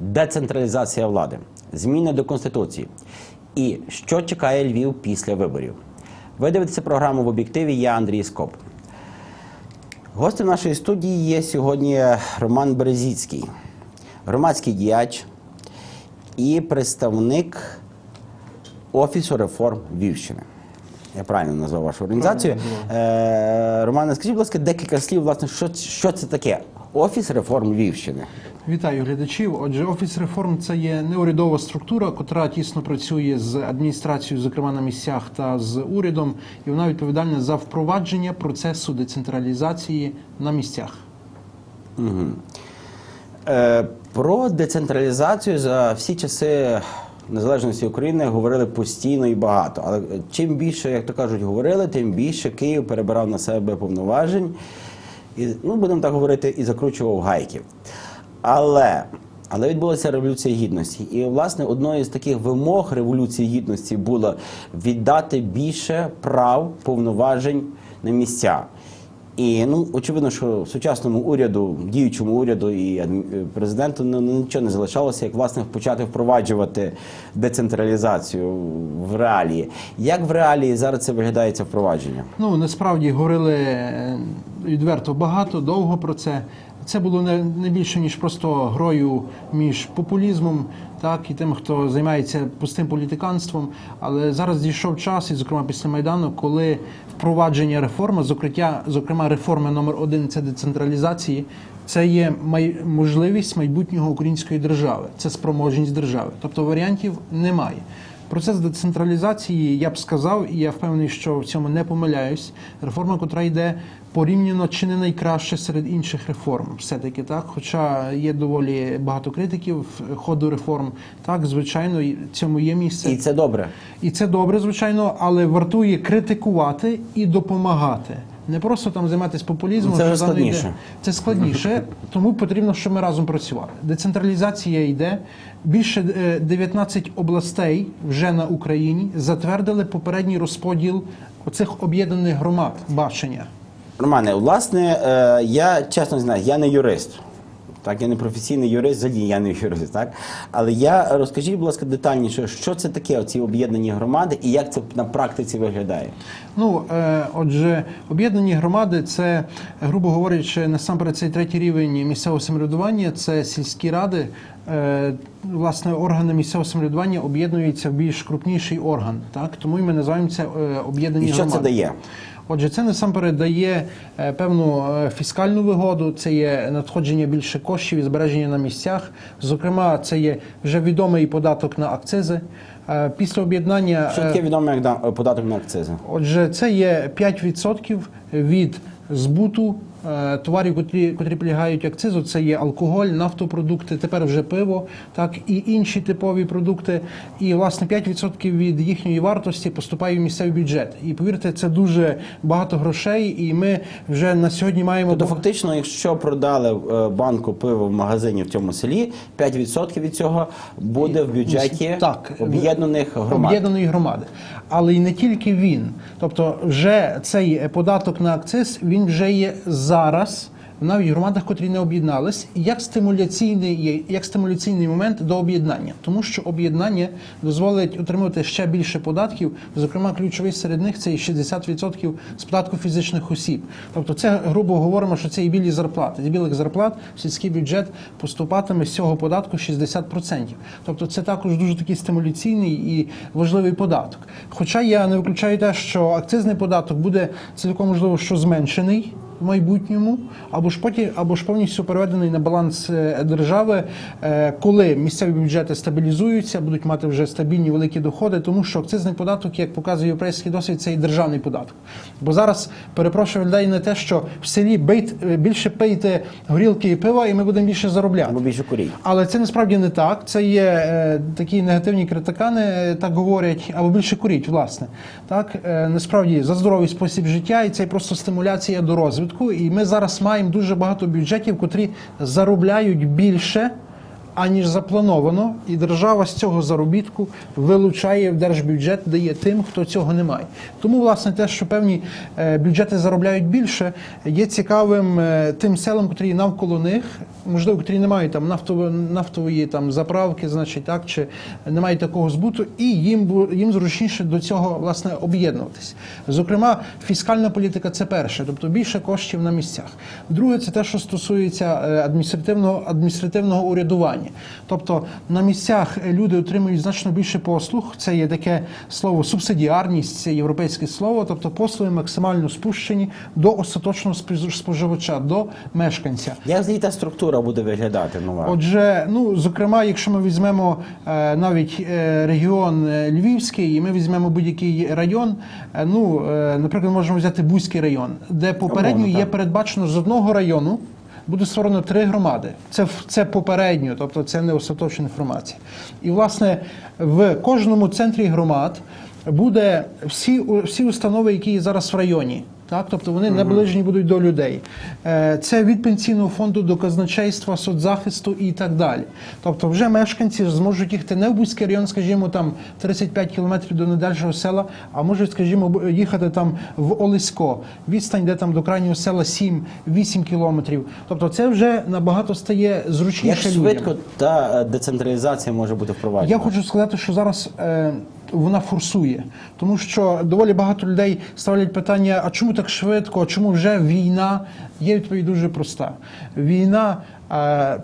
Децентралізація влади, зміни до Конституції. І що чекає Львів після виборів? Ви дивитеся програму в об'єктиві. Я Андрій Скоп. Гостем нашої студії є сьогодні Роман Березіцький, громадський діяч і представник Офісу реформ Львівщини. Я правильно назвав вашу організацію. Е, Романе, скажіть, будь ласка, декілька слів, власне, що, що це таке? Офіс реформ Львівщини. Вітаю глядачів. Отже, офіс реформ це є неурядова структура, котра тісно працює з адміністрацією, зокрема на місцях та з урядом, і вона відповідальна за впровадження процесу децентралізації на місцях. Е, Про децентралізацію за всі часи незалежності України говорили постійно і багато. Але чим більше, як то кажуть, говорили, тим більше Київ перебирав на себе повноважень і, ну, будемо так говорити, і закручував гайки. Але, але відбулася революція гідності. І, власне, одною з таких вимог революції гідності було віддати більше прав повноважень на місця. І ну очевидно, що сучасному уряду, діючому уряду і адмі- президенту ну, ну, нічого не залишалося, як власне почати впроваджувати децентралізацію в реалії. Як в реалії зараз це виглядає це впровадження? Ну насправді говорили е, відверто багато, довго про це. Це було не, не більше ніж просто грою між популізмом, так і тим, хто займається пустим політиканством. Але зараз дійшов час, і зокрема після майдану, коли впровадження реформи, зокрема, зокрема реформи номер один це децентралізації. Це є май... можливість майбутнього української держави, це спроможність держави. Тобто варіантів немає. Процес децентралізації, я б сказав, і я впевнений, що в цьому не помиляюсь. Реформа, котра йде порівняно чи не найкраще серед інших реформ, все-таки так. Хоча є доволі багато критиків ходу реформ. Так, звичайно, цьому є місце. І це добре. І це добре, звичайно, але вартує критикувати і допомагати. Не просто там займатися популізмом. Це складніше. йде. Це складніше, тому потрібно, щоб ми разом працювали. Децентралізація йде. Більше е, 19 областей вже на Україні затвердили попередній розподіл оцих об'єднаних громад бачення. Романе, власне, е, я чесно знаю, я не юрист. Так, я не професійний юрист, взагалі я не юрист, так? Але я розкажіть, будь ласка, детальніше, що це таке, оці об'єднані громади, і як це на практиці виглядає? Ну, е, отже, об'єднані громади це, грубо говорячи, насамперед цей третій рівень місцевого самоврядування, це сільські ради. Е, власне, органи місцевого самоврядування об'єднуються в більш крупніший орган. Так? Тому і ми називаємо це е, об'єднані І що громади. це дає? Отже, це насамперед дає е, певну е, фіскальну вигоду, це є надходження більше коштів і збереження на місцях. Зокрема, це є вже відомий податок на акцизи. Е, Після об'єднання Що таке відомий да- податок на акцизи? Отже, це є 5% від збуту товарів, котрі, котрі підлягають акцизу. Це є алкоголь, нафтопродукти, тепер вже пиво, так і інші типові продукти. І власне 5% від їхньої вартості поступає в місцевий бюджет. І повірте, це дуже багато грошей. І ми вже на сьогодні маємо Тобто, фактично, якщо продали е, банку пива в магазині в цьому селі, 5% від цього буде в бюджеті Так, об'єднаних громад. об'єднаної громади. Але і не тільки він. Тобто, вже цей е, податок на акциз він вже є зараз. В громадах, котрі не об'єднались, як стимуляційний як стимуляційний момент до об'єднання, тому що об'єднання дозволить отримувати ще більше податків. Зокрема, ключовий серед них це і 60% з податку фізичних осіб. Тобто, це грубо говоримо, що це і білі зарплати. З білих зарплат в сільський бюджет поступатиме з цього податку 60%. Тобто, це також дуже такий стимуляційний і важливий податок. Хоча я не виключаю те, що акцизний податок буде цілком можливо, що зменшений в майбутньому, або ж потім, або ж повністю переведений на баланс е, держави, е, коли місцеві бюджети стабілізуються, будуть мати вже стабільні великі доходи, тому що акцизний податок, як показує європейський досвід, це і державний податок. Бо зараз перепрошую людей на те, що в селі бейт е, більше пийте горілки і пива, і ми будемо більше заробляти. Або більше курій. Але це насправді не так. Це є такі негативні критикани, так говорять, або більше куріть, власне. Так насправді за здоровий спосіб життя, і це просто стимуляція до розвитку. І ми зараз маємо дуже багато бюджетів, котрі заробляють більше. Аніж заплановано, і держава з цього заробітку вилучає в держбюджет, дає тим, хто цього не має. Тому, власне, те, що певні е, бюджети заробляють більше, є цікавим е, тим селам, котрі навколо них, можливо, котрі не мають там нафтової, нафтової там заправки, значить, так чи не мають такого збуту, і їм їм зручніше до цього власне об'єднуватись. Зокрема, фіскальна політика це перше, тобто більше коштів на місцях. Друге, це те, що стосується е, адміністративного адміністративного урядування. Тобто на місцях люди отримують значно більше послуг. Це є таке слово субсидіарність, це європейське слово, тобто послуги максимально спущені до остаточного спожи- споживача, до мешканця. Як взагалі та структура буде виглядати нова? Отже, ну зокрема, якщо ми візьмемо е, навіть е, регіон е, Львівський, і ми візьмемо будь-який район, е, ну е, наприклад, можемо взяти Бузький район, де попередньо Умовно, є так. передбачено з одного району. Буде створено три громади. Це це попередньо, тобто це не остаточна інформація. І власне в кожному центрі громад буде всі, всі установи, які є зараз в районі. Так, тобто вони наближені будуть до людей. Е, Це від пенсійного фонду до казначейства, соцзахисту і так далі. Тобто, вже мешканці зможуть їхати не в Бузький район, скажімо, там 35 кілометрів до недальшого села, а можуть, скажімо, їхати там в Олесько. Відстань, де там до крайнього села 7-8 кілометрів. Тобто, це вже набагато стає Як зручніше людям. швидко та е, децентралізація може бути впроваджена? Я хочу сказати, що зараз е, вона форсує, тому що доволі багато людей ставлять питання: а чому так швидко? А чому вже війна? Є відповідь дуже проста. Війна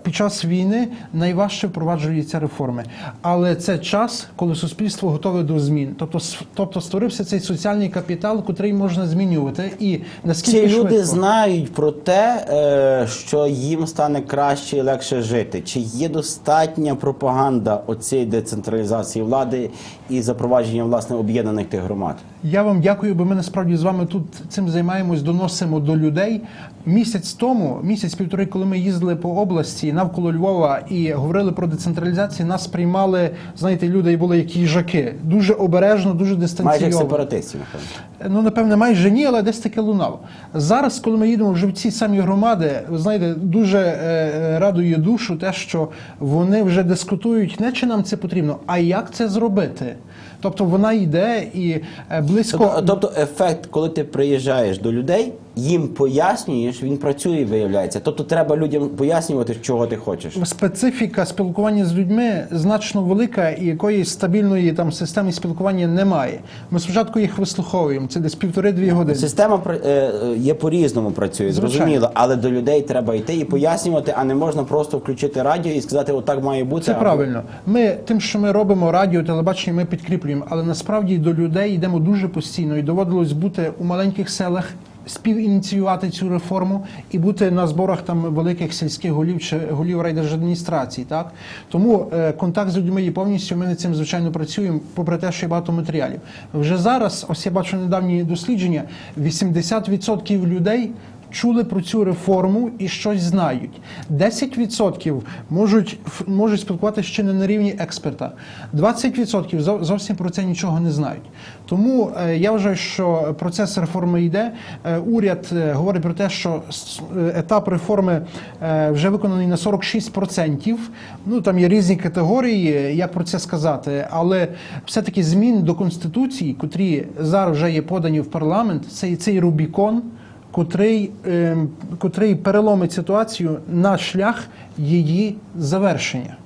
під час війни найважче впроваджуються реформи, але це час, коли суспільство готове до змін. Тобто, тобто створився цей соціальний капітал, котрий можна змінювати. І наскільки швидко? люди знають про те, е, що їм стане краще і легше жити? Чи є достатня пропаганда оцієї децентралізації влади і запровадження власне об'єднаних тих громад? Я вам дякую, бо ми насправді з вами тут цим займаємось, доносимо до людей. Місяць тому, місяць-півтори, коли ми їздили по області навколо Львова і говорили про децентралізацію, нас приймали, знаєте, люди були як їжаки. Дуже обережно, дуже Майже як сепаратистів, напевно. Ну, напевне, майже ні, але десь таке лунало. Зараз, коли ми їдемо вже в ці самі громади, ви знаєте, дуже е, е, радує душу те, що вони вже дискутують не чи нам це потрібно, а як це зробити. Тобто вона йде і е, близько. Тобто, тобто ефект, коли ти приїжджаєш до людей, їм пояснюєш, він працює виявляється. Тобто треба людям пояснювати, чого ти хочеш. Специфіка спілкування з людьми значно велика, і якоїсь стабільної там системи спілкування немає. Ми спочатку їх вислуховуємо. Це десь півтори-дві години. Система е, е, є по-різному працює, Звичайно. зрозуміло, але до людей треба йти і пояснювати, а не можна просто включити радіо і сказати, отак має бути. Це або- правильно. Ми тим, що ми робимо радіо, телебачення, ми підкріплюємо, але насправді до людей йдемо дуже постійно і доводилось бути у маленьких селах. Співініціювати цю реформу і бути на зборах там великих сільських голів чи голів райдержадміністрації, так тому е, контакт з людьми є повністю. Ми над цим звичайно працюємо, попри те, що є багато матеріалів. Вже зараз, ось я бачу недавні дослідження: 80% людей чули про цю реформу і щось знають. 10% можуть, можуть спілкуватися ще не на рівні експерта. 20% зовсім про це нічого не знають. Тому е, я вважаю, що процес реформи йде. Е, уряд е, говорить про те, що етап реформи вже виконаний на 46%. Ну там є різні категорії, як про це сказати, але все-таки змін до конституції, котрі зараз вже є подані в парламент, це цей Рубікон котрий, ем, котрий переломить ситуацію на шлях її завершення.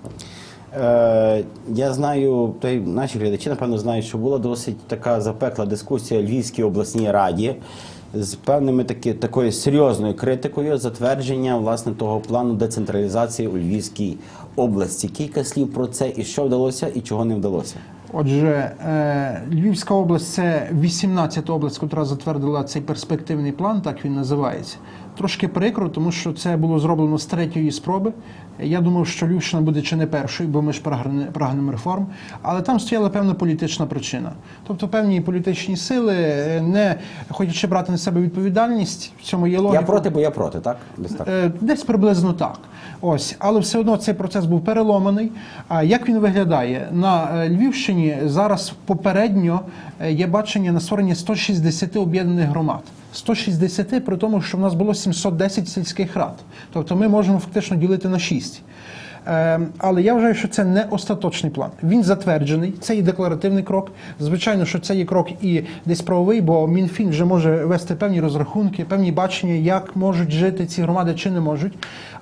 Е, я знаю, та й наші глядачі, напевно, знають, що була досить така запекла дискусія Львівській обласній раді з певними таки, такою серйозною критикою затвердження власне того плану децентралізації у Львівській області. Кілька слів про це і що вдалося, і чого не вдалося. Отже, е, Львівська область це 18-та область, яка затвердила цей перспективний план, так він називається. Трошки прикро, тому що це було зроблено з третьої спроби. Я думав, що Львівщина буде чи не першою, бо ми ж прагне- прагнемо реформ. Але там стояла певна політична причина. Тобто певні політичні сили, е, не хочучи брати на себе відповідальність, в цьому є логіка. Я проти, бо я проти, так? Десь так. Е, Десь приблизно так. Ось, але все одно цей процес був переломаний. А як він виглядає на е, Львівщині? Зараз попередньо є бачення на створення 160 об'єднаних громад. 160 при тому, що в нас було 710 сільських рад. Тобто ми можемо фактично ділити на 6. Е, але я вважаю, що це не остаточний план. Він затверджений, це є декларативний крок. Звичайно, що це є крок і десь правовий, бо МінФін вже може вести певні розрахунки, певні бачення, як можуть жити ці громади чи не можуть.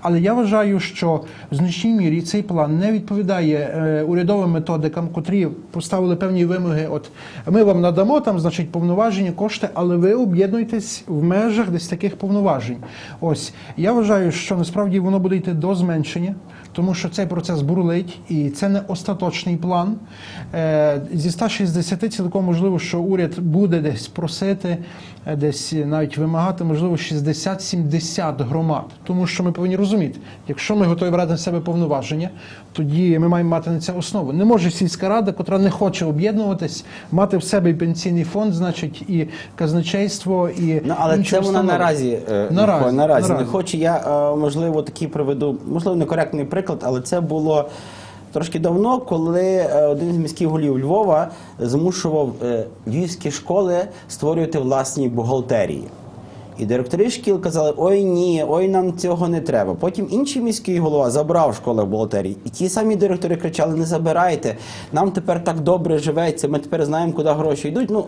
Але я вважаю, що в значній мірі цей план не відповідає е, урядовим методикам, котрі поставили певні вимоги. От ми вам надамо там, значить, повноваження, кошти, але ви об'єднуєтесь в межах десь таких повноважень. Ось я вважаю, що насправді воно буде йти до зменшення. Тому що цей процес бурлить, і це не остаточний план. Е, Зі 160 цілком можливо, що уряд буде десь просити, десь навіть вимагати, можливо, 60-70 громад. Тому що ми повинні розуміти, якщо ми готові брати на себе повноваження, тоді ми маємо мати на це основу. Не може сільська рада, котра не хоче об'єднуватись, мати в себе і пенсійний фонд, значить, і казначейство, і Ну, але це вона наразі, е, Наразі, наразі, наразі не хоче. Я е, можливо такий приведу, можливо, некоректний приклад, але це було. Трошки давно, коли е, один з міських голів Львова змушував е, львівські школи створювати власні бухгалтерії. І директори шкіл казали: ой ні, ой, нам цього не треба. Потім інший міський голова забрав в бухгалтерії. І ті самі директори кричали: не забирайте, нам тепер так добре живеться, ми тепер знаємо, куди гроші йдуть. Ну,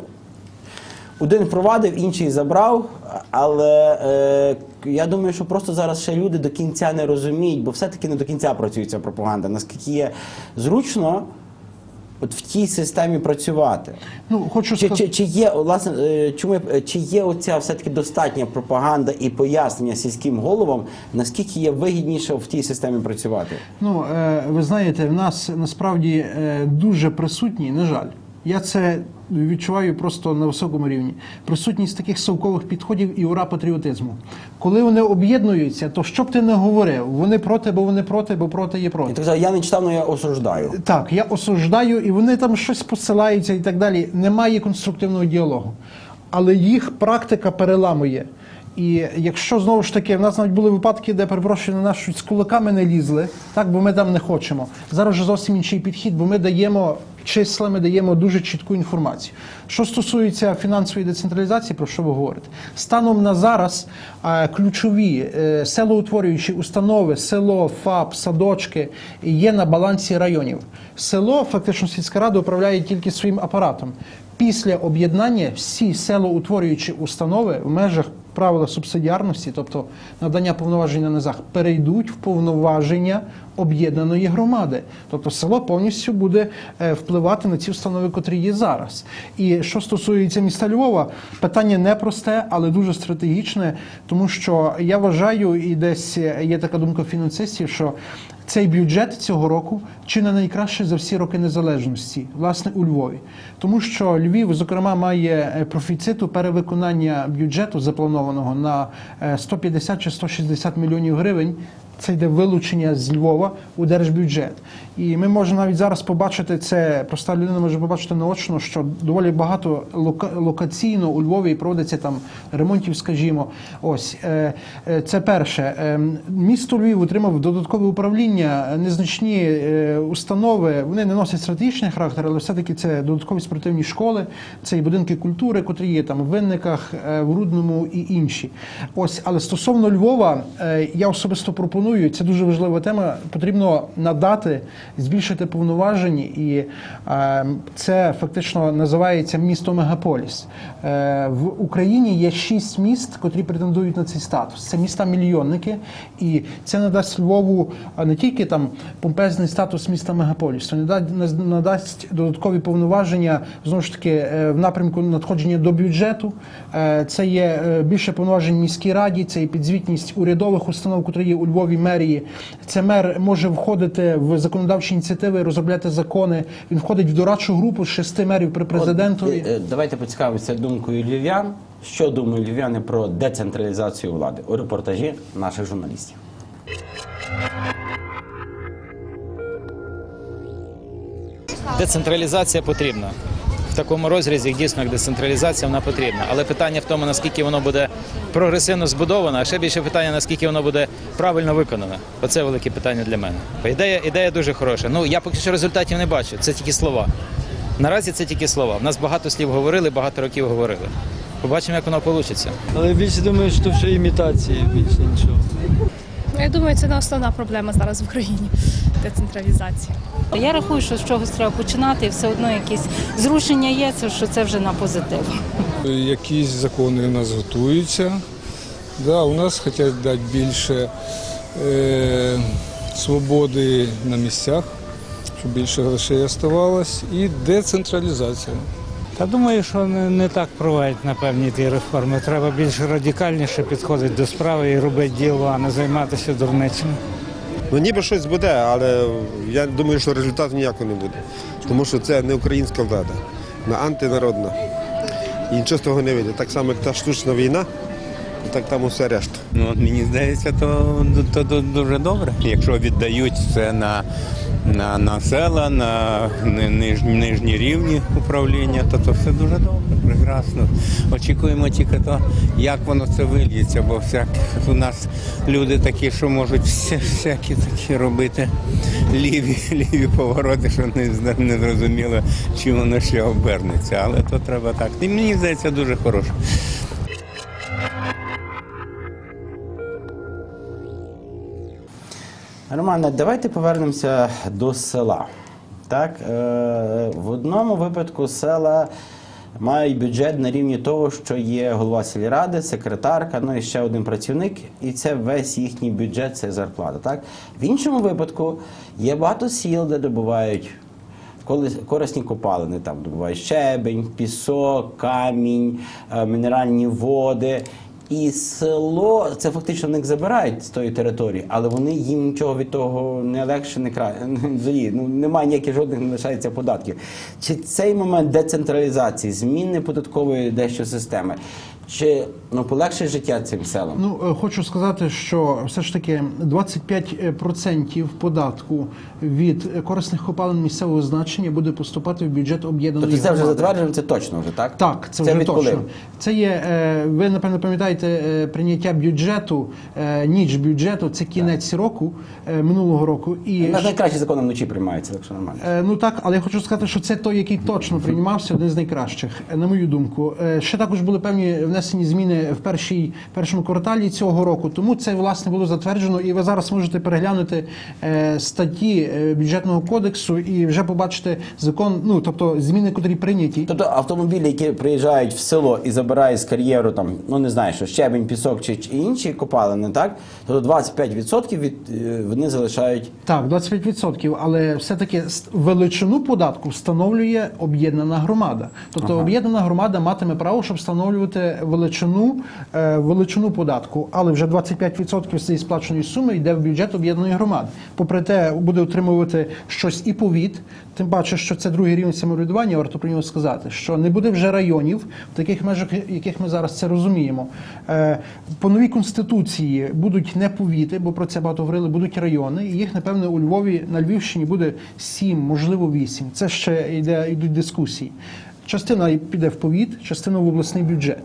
один впровадив, інший забрав, але е, я думаю, що просто зараз ще люди до кінця не розуміють, бо все-таки не до кінця працює ця пропаганда. Наскільки є зручно от в тій системі працювати. Ну, хочу Чи, сказати. чи, чи є власне, е, чому чи є оця все-таки достатня пропаганда і пояснення сільським головам, наскільки є вигідніше в тій системі працювати? Ну, е, ви знаєте, в нас насправді е, дуже присутній, на жаль. Я це відчуваю просто на високому рівні. Присутність таких совкових підходів і ура патріотизму. Коли вони об'єднуються, то що б ти не говорив, вони проти, бо вони проти, бо проти є проти. так я не читав, але я осуждаю. Так, я осуждаю, і вони там щось посилаються і так далі. Немає конструктивного діалогу. Але їх практика переламує. І якщо знову ж таки, в нас навіть були випадки, де перепрошую на нас чуть з кулаками не лізли, так бо ми там не хочемо. Зараз же зовсім інший підхід, бо ми даємо числа, ми даємо дуже чітку інформацію. Що стосується фінансової децентралізації, про що ви говорите? Станом на зараз е, ключові е, селоутворюючі установи, село, ФАП, садочки є на балансі районів. Село, фактично, сільська рада управляє тільки своїм апаратом. Після об'єднання всі селоутворюючі установи в межах правила субсидіарності, тобто надання повноважень на низах, перейдуть в повноваження об'єднаної громади. Тобто село повністю буде е, впливати на ці установи, котрі є зараз. І що стосується міста Львова, питання непросте, але дуже стратегічне, тому що я вважаю, і десь є така думка фінансистів, що цей бюджет цього року чи не найкраще за всі роки незалежності, власне, у Львові. Тому що Львів, зокрема, має е, профіциту перевиконання бюджету запланованого на е, 150 чи 160 мільйонів гривень. Це йде вилучення з Львова у держбюджет. І ми можемо навіть зараз побачити це, проста людина може побачити наочно, що доволі багато локаційно у Львові проводиться там ремонтів, скажімо. Ось е, е, це перше. Е, Місто Львів отримав додаткове управління, незначні установи. Вони не носять стратегічний характер, але все-таки це додаткові спортивні школи, це і будинки культури, котрі є там в Винниках, в Рудному і інші. Ось, але стосовно Львова, я особисто пропоную, це дуже важлива тема. Потрібно надати, збільшити повноважень, і е, це фактично називається місто Мегаполіс. Е, в Україні є шість міст, котрі претендують на цей статус. Це міста мільйонники, і це надасть Львову а, не тільки там помпезний статус міста Мегаполісу, надасть додаткові повноваження знову ж таки е, в напрямку надходження до бюджету. Е, Це є е, більше повноважень міській раді, це є підзвітність урядових установ, котрі є у Львові мерії. Це мер може входити в законодавчі ініціативи, розробляти закони. Він входить в дорадчу групу з шести мерів при президентові. От, е, е, Давайте поцікавимося думкою львів'ян. Що думають львів'яни про децентралізацію влади у репортажі наших журналістів. Децентралізація потрібна. В такому розрізі дійсно децентралізація вона потрібна. Але питання в тому, наскільки воно буде прогресивно збудовано, а ще більше питання, наскільки воно буде правильно виконано. Оце велике питання для мене. Ідея, ідея дуже хороша. Ну я поки що результатів не бачу. Це тільки слова. Наразі це тільки слова. В нас багато слів говорили, багато років говорили. Побачимо, як воно вийде. Але більше думаю, що це імітації, більше нічого. Я думаю, це не основна проблема зараз в Україні децентралізація. Я рахую, що з чогось треба починати, і все одно якісь зрушення є, це що це вже на позитив. Якісь закони у нас готуються. Да, у нас хочуть дати більше е, свободи на місцях, щоб більше грошей оставалось, і децентралізація. Та думаю, що не, не так проводять на певні ті реформи. Треба більш радикальніше підходити до справи і робити діло, а не займатися дурницями. Ну ніби щось буде, але я думаю, що результату ніякого не буде. Тому що це не українська влада, вона антинародна. І нічого з того не вийде. Так само, як та штучна війна, так там усе решта. Ну, мені здається, то, то, то дуже добре. Якщо віддають це на, на, на села, на ни- ниж, нижні рівні управління, то це все дуже добре, прекрасно. Очікуємо тільки то, як воно це вильється, бо всяк, у нас люди такі, що можуть вся, всякі такі робити ліві, ліві повороти, що не, не зрозуміло, чим воно ще обернеться. Але то треба так. І мені здається, дуже хороше. Романе, давайте повернемося до села. Так, е, в одному випадку села мають бюджет на рівні того, що є голова сільради, секретарка, ну і ще один працівник, і це весь їхній бюджет, це зарплата. Так? В іншому випадку є багато сіл, де добувають корисні копалини, там добувають щебень, пісок, камінь, е, мінеральні води. І село це фактично в них забирають з тої території, але вони їм нічого від того не легше, не краще. Ну немає ніяких жодних не лишається податків. Чи цей момент децентралізації, зміни податкової дещо системи, чи ну полегшить життя цим селам? Ну, е, хочу сказати, що все ж таки 25% податку від корисних копалин місцевого значення буде поступати в бюджет об'єднаної Тобто це вже затверджено, це точно вже так? Так, це, вже відколи? точно. Це є. е, Ви напевно пам'ятаєте е, прийняття бюджету, ніч бюджету. Це кінець року е, минулого року. І У нас найкращі закони вночі приймаються, так що нормально. Ну так, але я хочу сказати, що це той, який точно приймався, один з найкращих, на мою думку. Ще також були певні внесені зміни в першій першому кварталі цього року. Тому це власне було затверджено, і ви зараз можете переглянути е, статті е, бюджетного кодексу і вже побачите закон. Ну тобто зміни, котрі прийняті. Тобто автомобілі, які приїжджають в село і забирають з кар'єру там, ну не знаю, що щебень, пісок чи, чи інші копалини, так? Тобто 25% від е, вони залишають. Так, 25%, але все-таки с- величину податку встановлює об'єднана громада. Тобто об'єднана громада матиме право, щоб встановлювати величину, е, величину податку, але вже 25% з цієї сплаченої суми йде в бюджет об'єднаної громади. Попри те, буде отримувати щось і повіт, тим паче, що це другий рівень самоврядування, варто про нього сказати, що не буде вже районів в таких межах, яких ми зараз це розуміємо. Е, По новій конституції будуть не повіти, бо про це багато говорили, будуть райони, і їх, напевне, у Львові на Львівщині буде сім, можливо, вісім. Це ще йде йдуть дискусії. Частина піде в повіт, частина в обласний бюджет.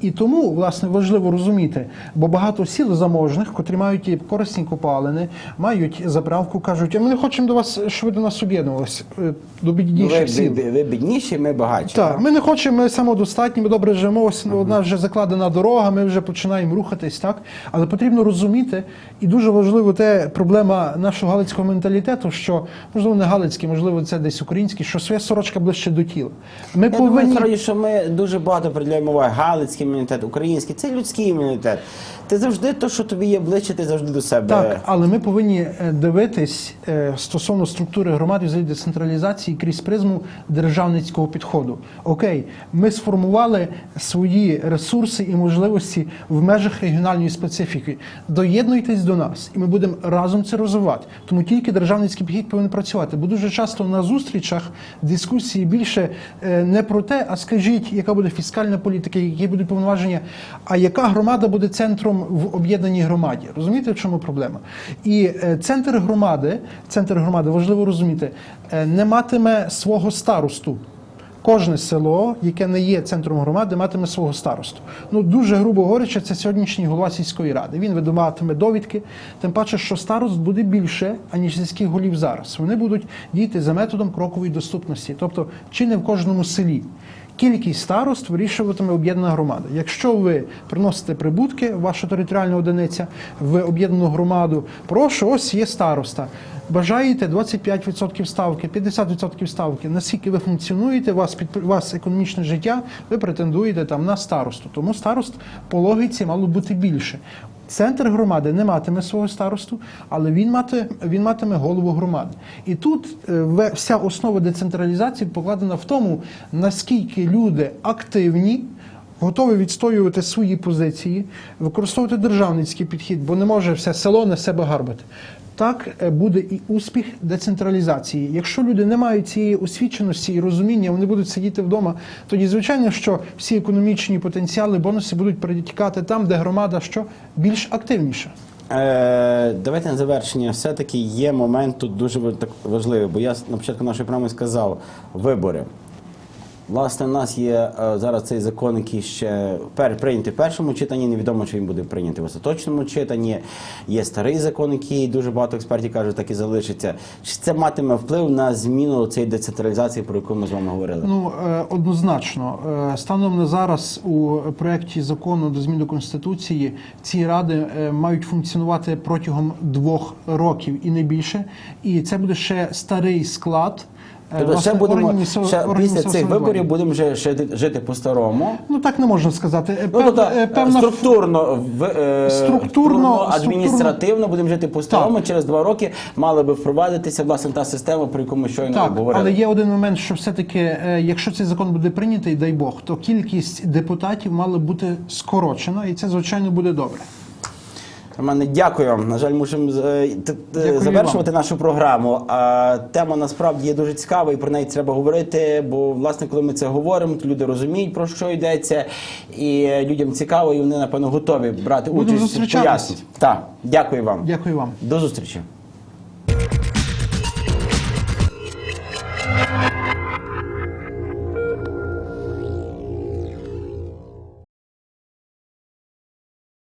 І тому, власне, важливо розуміти, бо багато сіл заможних, котрі мають і корисні копалини, мають заправку, кажуть, а ми не хочемо до вас, щоб ви до нас об'єднувалися, е, до Ну, бідніших ви, сіл. ви, ви бідніші, ми багатші. Так, ми не хочемо, ми самодостатні, ми добре живемо, ось у нас вже закладена дорога, ми вже починаємо рухатись, так? Але потрібно розуміти, і дуже важливо те проблема нашого галицького менталітету, що можливо не галицький, можливо, це десь український, що своя сорочка ближче до тіла. Ми Я повинні думаю, справді, що ми дуже багато приділяємо уваги. Галицький імунітет, український, це людський імунітет. Ти завжди то, що тобі є ближче, ти завжди до себе. Так, але ми повинні е, дивитись е, стосовно структури громади взагалі децентралізації крізь призму державницького підходу. Окей, ми сформували свої ресурси і можливості в межах регіональної специфіки. Доєднуйтесь до нас, і ми будемо разом це розвивати. Тому тільки державницький підхід повинен працювати. Бо дуже часто на зустрічах дискусії більше е, не про те, а скажіть, яка буде фіскальна політика, які будуть повноваження, а яка громада буде центром в об'єднаній громаді. Розумієте, в чому проблема? І е, центр громади, центр громади важливо розуміти, е, не матиме свого старосту. Кожне село, яке не є центром громади, матиме свого старосту. Ну дуже грубо говорячи, це сьогоднішній голова сільської ради. Він видаватиме довідки, тим паче, що старост буде більше, аніж сільських голів зараз. Вони будуть діяти за методом крокової доступності, тобто чи не в кожному селі. Кількість старост вирішуватиме об'єднана громада. Якщо ви приносите прибутки, ваша територіальна одиниця в об'єднану громаду, прошу, ось є староста. Бажаєте 25% ставки, 50% ставки. Наскільки ви функціонуєте, вас, у вас економічне життя, ви претендуєте там на старосту. Тому старост по логіці мало бути більше. Центр громади не матиме свого старосту, але він, мати, він матиме голову громади. І тут е, вся основа децентралізації покладена в тому, наскільки люди активні, готові відстоювати свої позиції, використовувати державницький підхід, бо не може все село на себе гарбати. Так е, буде і успіх децентралізації. Якщо люди не мають цієї освіченості і розуміння, вони будуть сидіти вдома, тоді звичайно, що всі економічні потенціали, бонуси будуть перетікати там, де громада що більш активніша. Е, давайте на завершення. Все-таки є момент тут дуже важливий, бо я на початку нашої програми сказав вибори. Власне, у нас є е, зараз цей закон, який ще прийнятий в першому читанні. Невідомо, чи він буде прийнятий в остаточному читанні. Є старий закон, який дуже багато експертів кажуть, так і залишиться. Чи це матиме вплив на зміну цієї децентралізації, про яку ми з вами говорили? Ну е, однозначно, Е, станом на зараз у проєкті закону до змін конституції ці ради мають функціонувати протягом двох років і не більше. І це буде ще старий склад. Е, Тобто ще будемо ще після цих виборів будемо вже жити, жити по-старому. Ну так не можна сказати. Е, Ну, пев- тобто, е, певна структурно, в, е, Структурно- адміністративно будемо жити по-старому. Через два роки мали би впровадитися власне та система, про яку ми щойно Так, говорили. але є один момент, що все-таки, е, якщо цей закон буде прийнятий, дай Бог, то кількість депутатів мала бути скорочена, і це звичайно буде добре. Романе, дякую вам. На жаль, мусимо е, завершувати нашу програму. А тема насправді є дуже цікава, і про неї треба говорити. Бо власне, коли ми це говоримо, то люди розуміють про що йдеться, і людям цікаво, і вони напевно готові брати Будемо участь. зустрічатись. Так, дякую вам. Дякую вам. До зустрічі.